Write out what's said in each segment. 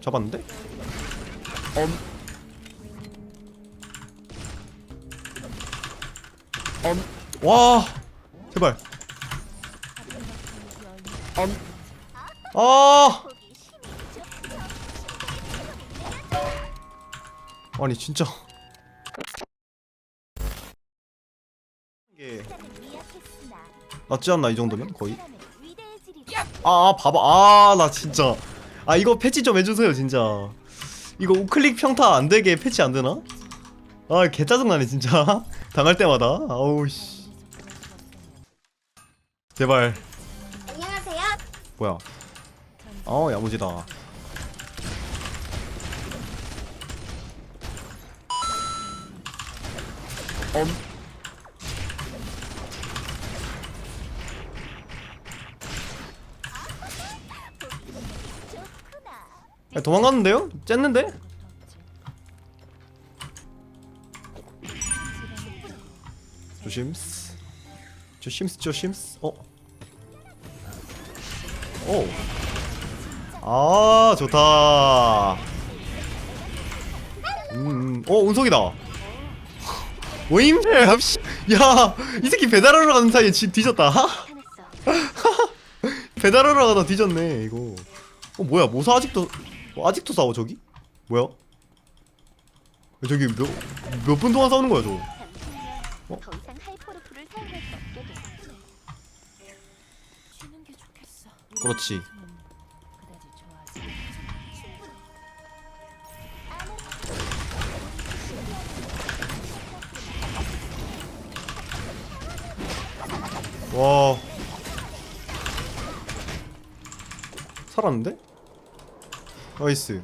잡았는데? 엄. 엄. 와. 제발. 엄. 아. 아니 진짜. 이게 낫지 않나 이 정도면 거의? 아, 아 봐봐 아 나 진짜 아 이거 패치 좀 해주세요 진짜. 이거 우클릭 평타 안 되게 패치 안 되나? 아 개 짜증나네 진짜. 당할 때마다. 아우 씨. 제발. 안녕하세요. 뭐야? 어 야무지다. 엄 야, 도망갔는데요? 쨌는데? 조심스 조심스 조심스 어? 오. 아 좋다 음, 어 운석이다 오임? 야이 새끼 배달하러 가는 사이에 지, 뒤졌다 배달하러 가다 뒤졌네 이거 어 뭐야 모사 아직도 어, 아직도 싸워 저기? 뭐야? 저기 몇몇 분 동안 싸우는 거야 저거 어? 더 이상 하이퍼루프를 사용할 수 없게 돼. 쉬는 게 좋겠어. 그렇지 그다지 좋아하지. 와 살았는데? 나이스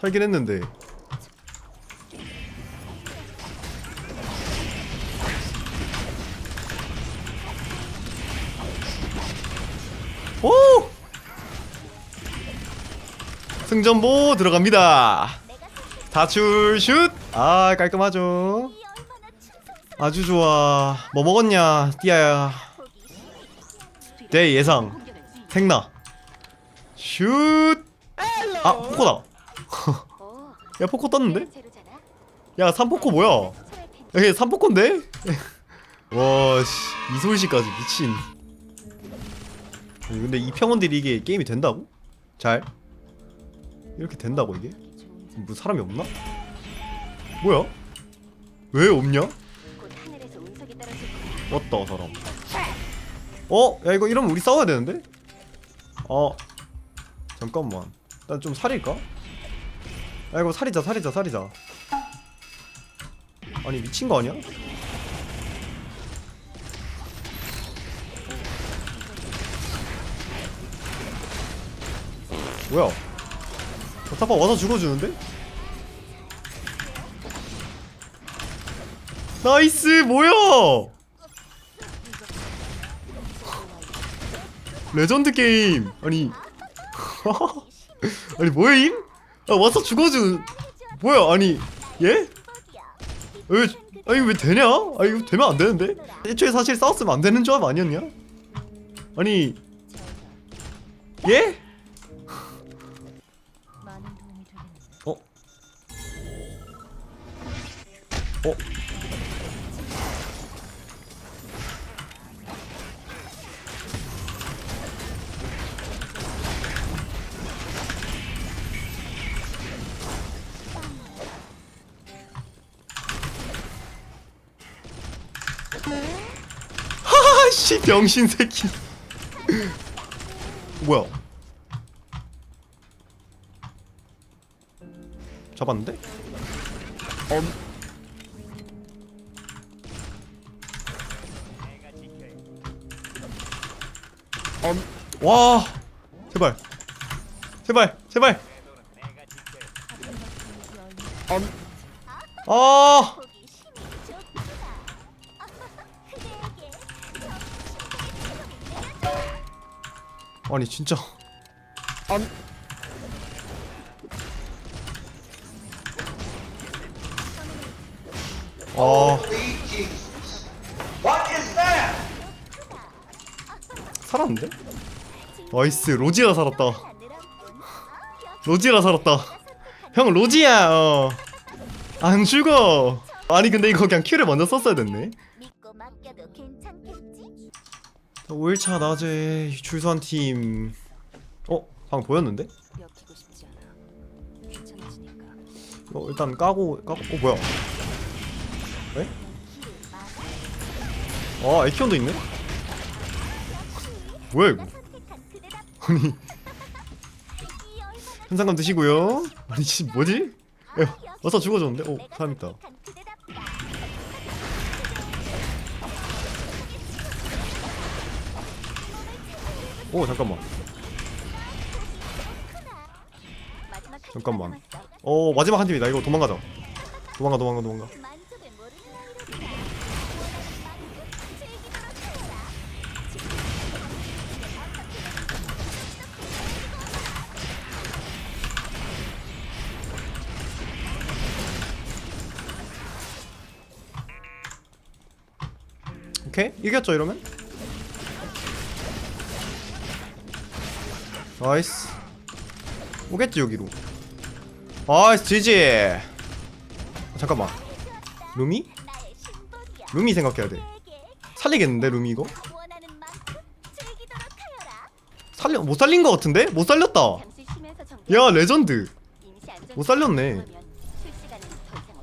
살긴 했는데 오! 승전보 들어갑니다 다출 슛! 아 깔끔하죠 아주 좋아 뭐 먹었냐 띠아야. 내 예상. 생나 슛! 아 포코다 오, 야 포코 떴는데? 제로잖아. 야 3포코 뭐야. 여기 3포코인데? 와씨 이솔시까지 미친 아니, 근데 이 평원들이 이게 게임이 된다고? 잘? 이렇게 된다고 이게? 뭐 사람이 없나? 뭐야? 왜 없냐? 왔다 사람 어? 야 이거 이러면 우리 싸워야 되는데? 어 잠깐만 난 좀 살일까? 야 이거 살이자 살이자 살이자 아니 미친 거 아니야? 뭐야 어, 타파 와서 죽어주는데? 나이스 뭐야 레전드 게임 아니 아니 뭐임? 아 와서 죽어주 뭐야 아니 예? 왜 아니 왜 되냐? 아 이거 되면 안 되는데? 애초에 사실 싸웠으면 안 되는 조합 아니었냐? 아니 예? 어? 어? 하하씨 병신 새끼 뭐야 잡았는데? 엄 엄. 와 제발 제발 제발 엄. 아 아니 진짜 안아 What is that? 살았는데? 나이스 로지가 살았다. 로지라 살았다 형 로지야 어. 안 죽어 아니 근데 이거 그냥 큐를 먼저 썼어야 됐네 5일차 낮에 출소한 팀 어? 방금 보였는데? 엮이고 싶지 않아. 귀찮아지니까. 이거 일단 까고 까고 어 뭐야 에? 아 에키온도 있네? 뭐야 이거 아니 현상감 드시고요 아니 씨 뭐지? 야 어서 죽어줬는데? 오 사람 있다. 오 잠깐만. 잠깐만. 어 마지막 한 팀이다. 이거 도망가자. 도망가 도망가 도망가. 오케이? 이겼죠 이러면 나이스 오겠지 여기로 아이스 지지 잠깐만 루미? 루미 생각해야 돼 살리겠는데 루미 이거? 살려 못 살린 거 같은데? 못 살렸다. 야 레전드 못 살렸네.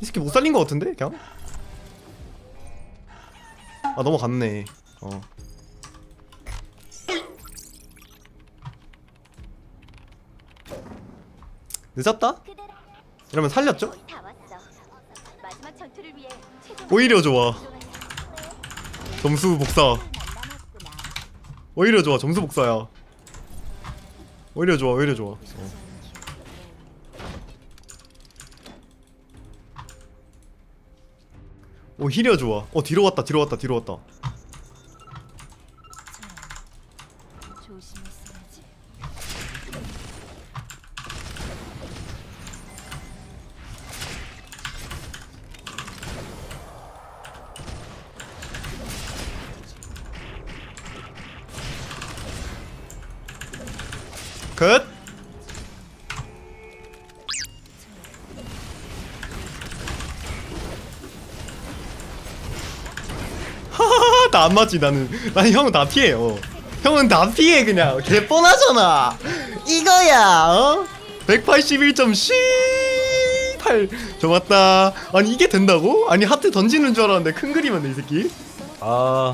이 새끼 못 살린 거 같은데 그냥? 아 넘어갔네 어 늦었다? 이러면 살렸죠? 오히려 좋아. 점수 복사. 오히려 좋아. 점수 복사야. 오히려 좋아. 오히려 좋아. 어. 오히려 좋아. 어 뒤로 왔다. 뒤로 왔다. 뒤로 왔다 참 조심했어야지. 끝. 하하하 나안 맞지 나는. 나는 형은 다 피해 어. 형은 다 피해 그냥. 개 뻔하잖아. 이거야 어? 181.18 좋았다. 아니 이게 된다고? 아니 하트 던지는 줄 알았는데 큰 그림이었네 이 새끼. 아...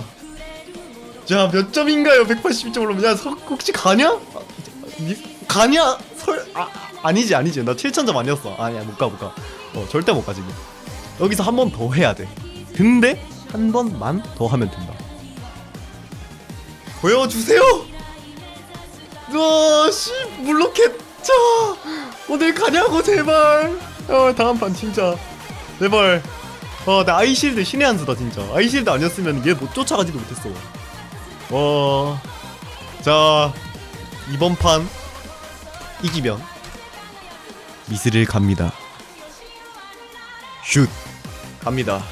자 몇 점인가요 181점으로? 야 석, 혹시 가냐? 아, 니, 가냐? 설... 아, 아니지 아니지. 나 7천점 아니었어. 아니야 못 가 못가. 어 절대 못 가 지금. 여기서 한 번 더 해야 돼. 근데 한 번만 더 하면 된다. 보여주세요! 와씨 물로켓 자 오늘 가냐고 제발! 어 다음 판 진짜. 제발. 어나 아이실드 신의 한 수다 진짜. 아이실드 아니었으면 얘 못 쫓아가지도 못했어. 어자 이번 판 이기면 미스를 갑니다. 슛. 갑니다